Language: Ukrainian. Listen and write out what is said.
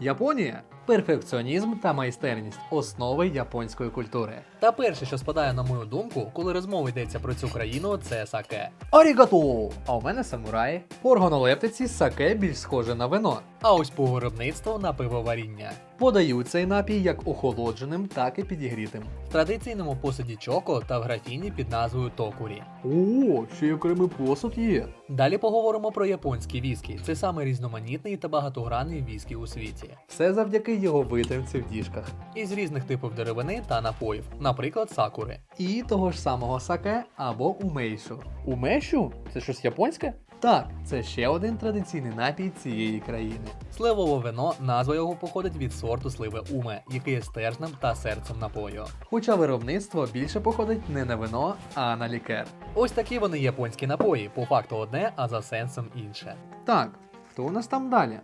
Японія перфекціонізм та майстерність основи японської культури. Та перше, що спадає на мою думку, коли розмова йдеться про цю країну, це саке. Арігато! А у мене самурай. По органолептиці саке більш схоже на вино. А ось по виробництву на пивоваріння. Подають цей напій як охолодженим, так і підігрітим. В традиційному посуді чоко та в графіні під назвою токурі. О, ще й окремий посуд є. Далі поговоримо про японський віскі. Це саме різноманітний та багатогранний віскі у світі. Все завдяки його витримці в діжках. Із різних типів деревини та напоїв, наприклад, сакури. І того ж самого саке або умейшу. Умейшу? Це щось японське? Так, це ще один традиційний напій цієї країни. Сливове вино, назва його походить від сорту сливи уме, який є стержнем та серцем напою. Хоча виробництво більше походить не на вино, а на лікер. Ось такі вони японські напої, по факту одне, а за сенсом інше. Так, хто у нас там далі?